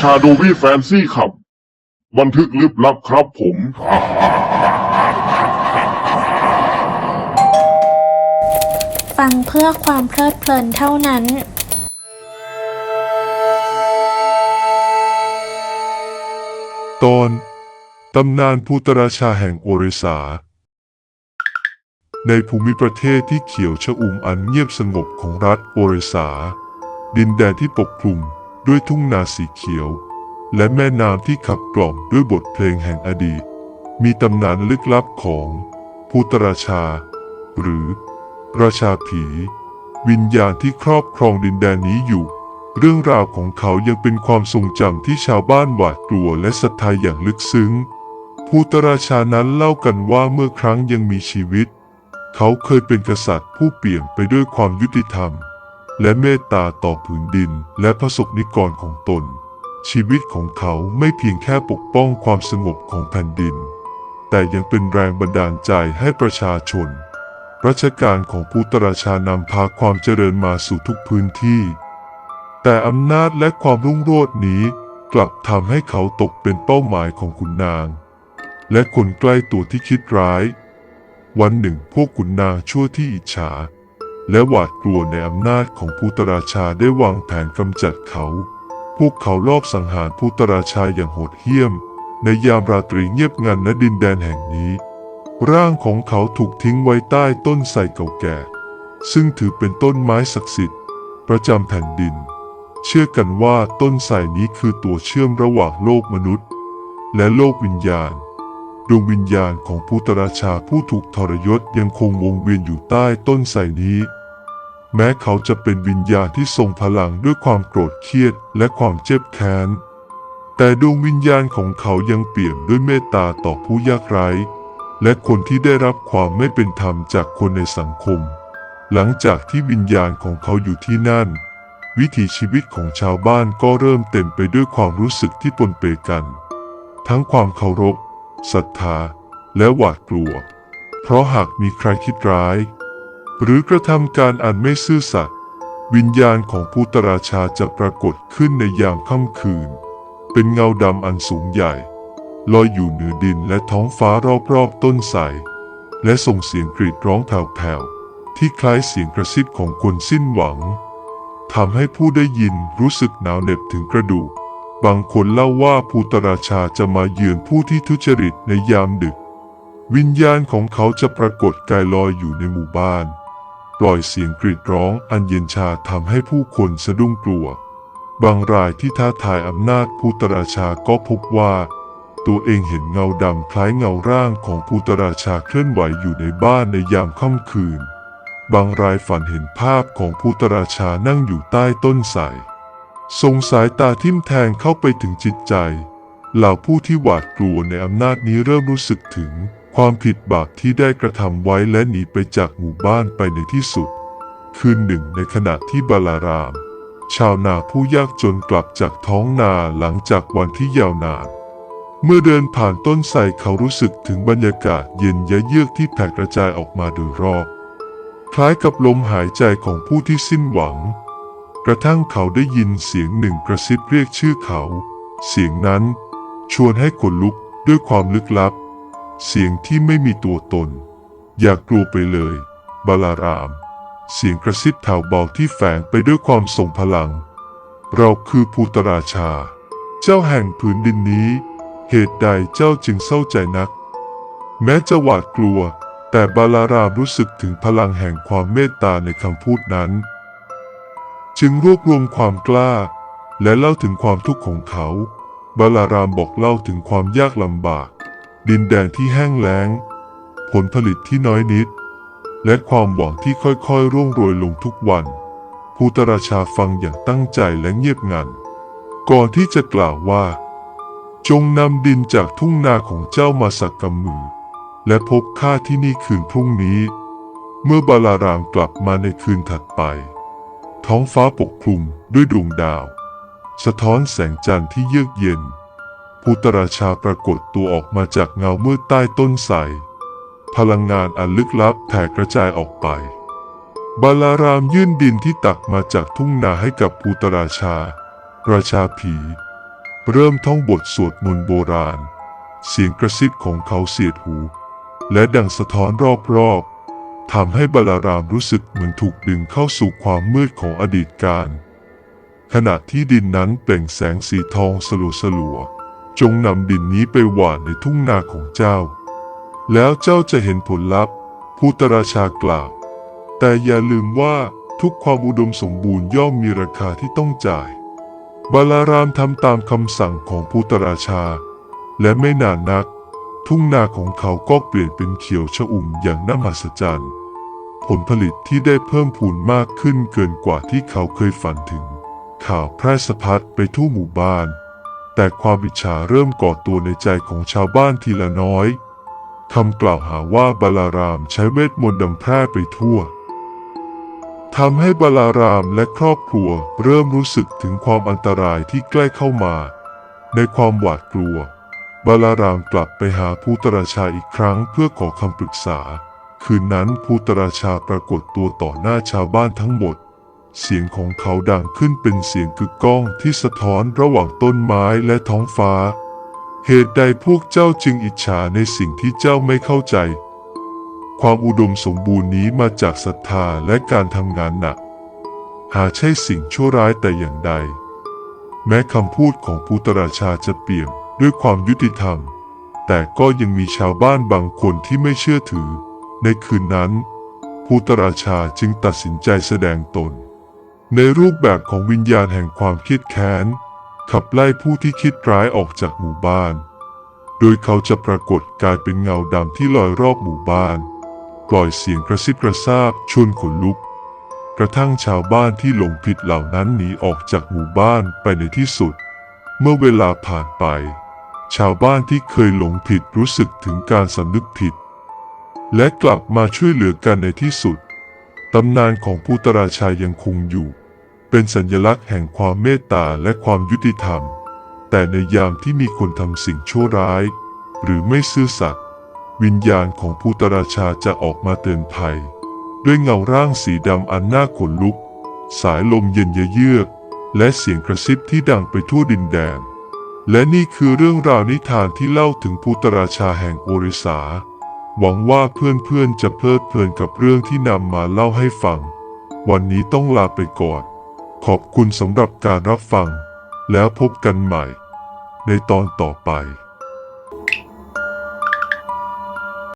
ชาโดวี่แฟนซี่ขับ บันทึกลึกลับครับผม ฟังเพื่อความเพลิดเพลินเท่านั้น ตอน ตำนานภูตราชาแห่งโอริสา ในภูมิประเทศที่เขียวชอุ่มอันเงียบสงบของรัฐโอริสา ดินแดนที่ปกคลุม ด้วยทุ่งนาสีเขียว และแม่น้ำที่ขับกล่อมด้วยบทเพลงแห่งอดีต มีตำนานลึกลับของภูตราชา หรือราชาผี วิญญาณที่ครอบครองดินแดนนี้อยู่ เรื่องราวของเขายังเป็นความทรงจำที่ชาวบ้านหวาดกลัวและศรัทธาอย่างลึกซึ้งภูตราชานั้นเล่ากันว่าเมื่อครั้งยังมีชีวิต เขาเคยเป็นกษัตริย์ผู้เปี่ยมไปด้วยความยุติธรรม และเมตตาต่อผืนดินและพระสกนิกรของตน ชีวิตของเขาไม่เพียงแค่ปกป้องความสงบของแผ่นดิน แต่ยังเป็นแรงบันดาลใจให้ประชาชน รัชกาลของภูตราชานำพาความเจริญมาสู่ทุกพื้นที่ แต่อำนาจและความรุ่งโรจน์นี้กลับทำให้เขาตกเป็นเป้าหมายของขุนนาง และคนใกล้ตัวที่คิดร้าย วันหนึ่งพวกขุนนางชั่วที่อิจฉา และหวาดกลัวในอำนาจของภูตราชาได้วางแผนกำจัดเขา พวกเขาลอบสังหารภูตราชาอย่างโหดเหี้ยม ในยามราตรีเงียบงันณดินแดนแห่งนี้ ร่างของเขาถูกทิ้งไว้ใต้ต้นไทรเก่าแก่ ซึ่งถือเป็นต้นไม้ศักดิ์สิทธิ์ ประจำแผ่นดิน เชื่อกันว่าต้นไทรนี้คือตัวเชื่อมระหว่างโลกมนุษย์ และโลกวิญญาณ ดวงวิญญาณของภูตราชาผู้ถูกทรยศยังคงวงเวียนอยู่ใต้ต้นไทรนี้ แม้เขาจะเป็นวิญญาณที่ทรงพลังด้วยความโกรธเครียดและความเจ็บแค้น แต่ดวงวิญญาณของเขายังเปี่ยมด้วยเมตตาต่อผู้ยากไร้ และคนที่ได้รับความไม่เป็นธรรมจากคนในสังคม หลังจากที่วิญญาณของเขาอยู่ที่นั่น วิถีชีวิตของชาวบ้านก็เริ่มเต็มไปด้วยความรู้สึกที่ปนเปกัน ทั้งความเคารพ ศรัทธา และหวาดกลัว เพราะหากมีใครคิดร้าย หรือกระทำการอันไม่ซื่อสัตย์วิญญาณของภูตราชาจะปรากฏขึ้นในยามค่ำคืน เป็นเงาดำอันสูงใหญ่ ลอยอยู่เหนือดินและท้องฟ้ารอบๆต้นไทรและส่งเสียงกรีดร้องแผ่วๆที่คล้ายเสียงกระซิบของคนสิ้นหวังทำให้ผู้ได้ยินรู้สึกหนาวเหน็บถึงกระดูก บางคนเล่าว่าภูตราชาจะมาเยือนผู้ที่ทุจริตในยามดึก วิญญาณของเขาจะปรากฏกายลอยอยู่ในหมู่บ้าน ปล่อยเสียงกรีดร้องอันเย็นชาทำให้ผู้คนสะดุ้งกลัว บางรายที่ท้าทายอำนาจภูตราชาก็พบว่า ตัวเองเห็นเงาดำคล้ายเงาร่างของภูตราชาเคลื่อนไหวอยู่ในบ้านในยามค่ำคืน บางรายฝันเห็นภาพของภูตราชานั่งอยู่ใต้ต้นไทร ทรงสายตาทิ่มแทงเข้าไปถึงจิตใจ เหล่าผู้ที่หวาดกลัวในอำนาจนี้เริ่มรู้สึกถึงความผิดบาปที่ได้กระทำไว้และหนีไปจากหมู่บ้านไปในที่สุด คืนหนึ่งในขณะที่บาลาราม ชาวนาผู้ยากจนกลับจากท้องนาหลังจากวันที่ยาวนาน เมื่อเดินผ่านต้นไทรเขารู้สึกถึงบรรยากาศเย็นยะเยือกที่แผ่กระจายออกมาโดยรอบ คล้ายกับลมหายใจของผู้ที่สิ้นหวัง กระทั่งเขาได้ยินเสียงหนึ่งกระซิบเรียกชื่อเขา เสียงนั้นชวนให้ขนลุกด้วยความลึกลับ เสียงที่ไม่มีตัวตน อย่ากกลัวไปเลย บาลาราม เสียงกระซิบแถวเบาที่แฝงไปด้วยความทรงพลัง เราคือภูตราชา เจ้าแห่งผืนดินนี้ เหตุใดเจ้าจึงเศร้าใจนัก แม้จะหวาดกลัว แต่บาลารามรู้สึกถึงพลังแห่งความเมตตาในคำพูดนั้น จึงรวบรวมความกล้า และเล่าถึงความทุกข์ของเขา บาลารามบอกเล่าถึงความยากลำบาก ดินแดนที่แห้งแล้ง ผลผลิตที่น้อยนิด และความหวังที่ค่อยๆ ร่วงโรยลงทุกวันภูตราชาฟังอย่างตั้งใจและเงียบงัน ก่อนที่จะกล่าวว่า จงนำดินจากทุ่งนาของเจ้ามาสักกำมือ และพบข้าที่นี่คืนพรุ่งนี้ เมื่อบาลารามกลับมาในคืนถัดไป ท้องฟ้าปกคลุมด้วยดวงดาว สะท้อนแสงจันทร์ที่เยือกเย็นภูตราชาปรากฏตัวออกมาจากเงามืดใต้ต้นไทรพลังงานอันลึกลับแผ่กระจายออกไปบาลารามยื่นดินที่ตักมาจากทุ่งนาให้กับภูตราชา ราชาผี เริ่มท่องบทสวดมนต์โบราณ เสียงกระซิบของเขาเสียดหู และดังสะท้อนรอบๆ ทำให้บาลารามรู้สึกเหมือนถูกดึงเข้าสู่ความมืดของอดีตการ ขณะที่ดินนั้นเปล่งแสงสีทองสลัวสลัวๆจงนำดินนี้ไปหว่านในทุ่งนาของเจ้า แล้วเจ้าจะเห็นผลลัพธ์พุตราชากล่าว แต่อย่าลืมว่าทุกความอุดมสมบูรณ์ย่อมมีราคาที่ต้องจ่าย บาลารามทำตามคำสั่งของพุตราชา และไม่นานนัก ทุ่งนาของเขาก็เปลี่ยนเป็นเขียวชอุ่มอย่างน่ามหัศจรรย์ ผลผลิตที่ได้เพิ่มพูนมากขึ้นเกินกว่าที่เขาเคยฝันถึง ข่าวแพร่สะพัดไปทั่วหมู่บ้าน แต่ความอิจฉาเริ่มก่อตัวในใจของชาวบ้านทีละน้อยคำกล่าวหาว่าบาลารามใช้เวทมนต์ดำแพร่ไปทั่วทำให้บาลารามและครอบครัวเริ่มรู้สึกถึงความอันตรายที่ใกล้เข้ามา ในความหวาดกลัว บาลารามกลับไปหาภูตราชาอีกครั้งเพื่อขอคำปรึกษา คืนนั้นภูตราชาปรากฏตัวต่อหน้าชาวบ้านทั้งหมด เสียงของเขาดังขึ้นเป็นเสียงกึกก้องที่สะท้อนระหว่างต้นไม้และท้องฟ้า เหตุใดพวกเจ้าจึงอิจฉาในสิ่งที่เจ้าไม่เข้าใจ ความอุดมสมบูรณ์นี้มาจากศรัทธาและการทำงานหนัก หาใช่สิ่งชั่วร้ายแต่อย่างใด แม้คำพูดของภูตราชาจะเปี่ยม ด้วยความยุติธรรม แต่ก็ยังมีชาวบ้านบางคนที่ไม่เชื่อถือ ในคืนนั้นภูตราชาจึงตัดสินใจแสดงตน ในรูปแบบของวิญญาณแห่งความครียดแค้น ขับไล่ผู้ที่คิดร้ายออกจากหมู่บ้าน โดยเขาจะปรากฏกลายเป็นเงาดำที่ลอยรอบหมู่บ้าน ปล่อยเสียงกระซิบกระซาบชวนขนลุก กระทั่งชาวบ้านที่หลงผิดเหล่านั้นหนีออกจากหมู่บ้านไปในที่สุด เมื่อเวลาผ่านไป ชาวบ้านที่เคยหลงผิดรู้สึกถึงการสำนึกผิด และกลับมาช่วยเหลือกันในที่สุด ตำนานของพุตราชายังคงอยู่ เป็นสัญลักษณ์แห่งความเมตตาและความยุติธรรม แต่ในยามที่มีคนทำสิ่งชั่วร้าย หรือไม่ซื่อสัตย์วิญญาณของพุตราชาจะออกมาเตือนภัย ด้วยเงาร่างสีดำอันน่าขนลุก สายลมเย็นเยือก และเสียงกระซิบที่ดังไปทั่วดินแดน และนี่คือเรื่องราวนิทานที่เล่าถึงภูตราชาแห่งโอริสา หวังว่าเพื่อนๆจะเพลิดเพลินกับเรื่องที่นำมาเล่าให้ฟัง วันนี้ต้องลาไปก่อน ขอบคุณสำหรับการรับฟัง แล้วพบกันใหม่ ในตอนต่อไป